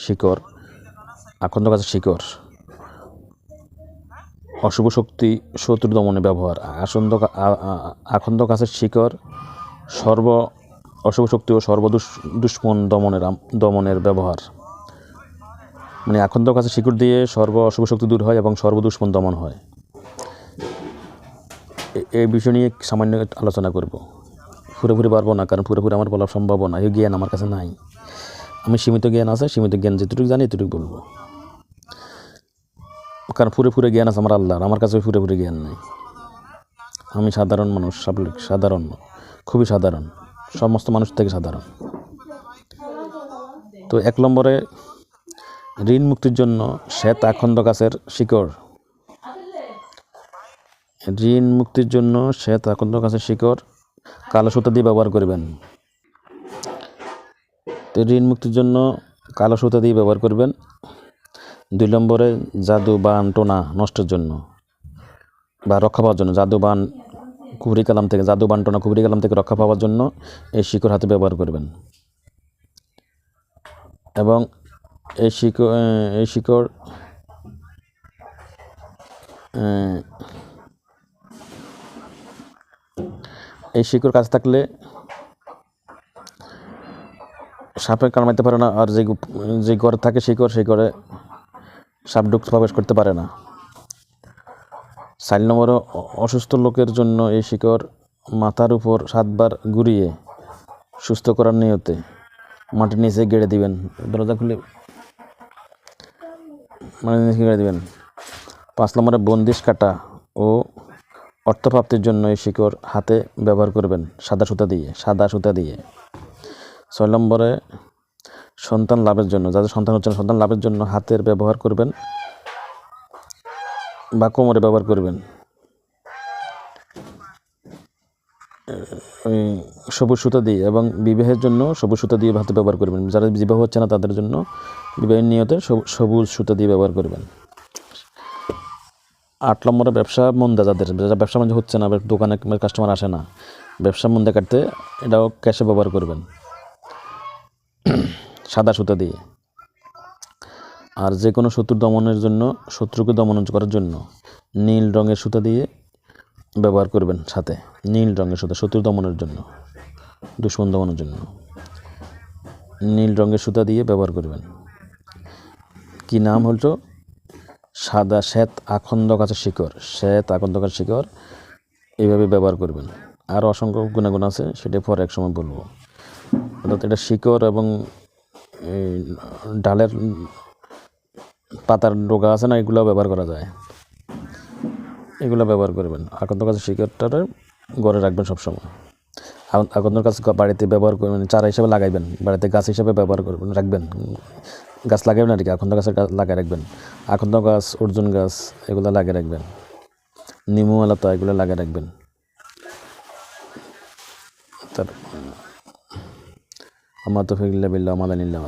শিকড়, আকন্দ গাছের শিকড়। অশুভ শক্তি শত্রু দমনে ব্যবহার। আসন্দ আখন্দ গাছের শিকড়, সর্ব, অশুভ শক্তি ও সর্বদুষ দুষ্মন দমনের দমনের ব্যবহার। মানে আখন্দ গাছের শিকড় দিয়ে সর্ব অশুভ শক্তি দূর হয় এবং সর্বদুষ্মন দমন হয়। এই বিষয় নিয়ে সামান্য আলোচনা করব। পুরোপুরি পারব না, কারণ পুরোপুরি আমার বলা সম্ভব না এই জ্ঞান আমার কাছে নাই। আমি সীমিত জ্ঞান আছে, সীমিত জ্ঞান যেটুকু জানি এতটুকু বলব। কারণ পুরোপুরি জ্ঞান আছে আমার আল্লাহর, আমার কাছে পুরোপুরি জ্ঞান নেই। আমি সাধারণ মানুষ সাবলিক সাধারণ, খুবই সাধারণ, সমস্ত মানুষ থেকে সাধারণ। তো এক নম্বরে, ঋণ মুক্তির জন্য শ্বেত আখন্দ গাছের শিকড়। ঋণ মুক্তির জন্য শ্বেত আখন্দ গাছের শিকড় কালো সুতা দিয়ে ব্যবহার করবেন। তো ঋণ মুক্তির জন্য কালো সুতা দিয়ে ব্যবহার করবেন। দুই নম্বরে জাদু বান টোনা নষ্টের জন্য বা রক্ষা পাওয়ার জন্য। জাদু বান কুবরি কালাম থেকে, জাদু বান টোনা কুবরি কালাম থেকে রক্ষা পাওয়ার জন্য এই শিকড় হাতে ব্যবহার করবেন। এবং এই শিকড় এই শিকড় এই শিকড় কাছে থাকলে সাপে কামড়াইতে পারে না, আর যে যে ঘরে থাকে শিকড় সেই ঘরে সাপ ঢুক প্রবেশ করতে পারে না। চার নম্বরে অসুস্থ লোকের জন্য এই শিকড় মাথার উপর সাতবার ঘুরিয়ে সুস্থ করার নিয়তে মাটির নিচে গেড়ে দিবেন। দরজা খুলে মাটির নিচে গেড়ে দিবেন। পাঁচ নম্বরে বন্দিশ কাটা ও অর্থপ্রাপ্তির জন্য এই শিকড় হাতে ব্যবহার করবেন, সাদা সুতা দিয়ে, সাদা সুতা দিয়ে। ছয় নম্বরে, সন্তান লাভের জন্য, যাদের সন্তান হচ্ছে না, সন্তান লাভের জন্য হাতের ব্যবহার করবেন বা কোমরে ব্যবহার করবেন। সবুজ সুতা দিয়ে এবং বিবাহের জন্য সবুজ সুতা দিয়ে হাতে ব্যবহার করবেন। যারা বিবাহ হচ্ছে না, তাদের জন্য বিবাহের নিয়তে সবু- সবুজ সুতা দিয়ে ব্যবহার করবেন। আট নম্বরে, ব্যবসা মন্দা যাদের, যারা ব্যবসা বাণিজ্য হচ্ছে না দোকানে কাস্টমার আসে না, ব্যবসা মন্দা কাটতে এটাও ক্যাশে ব্যবহার করবেন। সাদা সুতা দিয়ে। আর যে কোনো শত্রু দমনের জন্য, শত্রুকে দমন করার জন্য নীল রঙের সুতা দিয়ে ব্যবহার করবেন সাথে। নীল রঙের সুতা, শত্রু দমনের জন্য, দুশ্মন দমনের জন্য। নীল রঙের সুতা দিয়ে ব্যবহার করবেন। কি নাম হলো? সাদা শ্বেত আখন্দ গাছের শিকড়। শ্বেত আখন্দ গাছের শিকড়। এইভাবে ব্যবহার করবেন। আর অসংখ্য গুণাগুণ আছে, সেটা পরে এক সময় বলব। অর্থাৎ এটা শিকড় এবং ডালের পাতার ডোগা আছে না এগুলো ব্যবহার করা যায়। এগুলো ব্যবহার করবেন। আকন্দ গাছের শিকড়টা গড়ে রাখবেন সবসময়। আ- আকন্দ গাছ বাড়িতে ব্যবহার করবেন চারা হিসাবে লাগাইবেন, বাড়িতে গাছ হিসাবে ব্যবহার করবেন, রাখবেন। গাছ লাগাবেন আর কি আকন্দ গাছের গাছ লাগিয়ে রাখবেন। আকন্দ গাছ, অর্জুন গাছ, এগুলো লাগিয়ে রাখবেন। নিমু আলাতা এগুলো লাগিয়ে রাখবেন। তার আমার তো ফিরলে বিল্লা মাদানিল্লা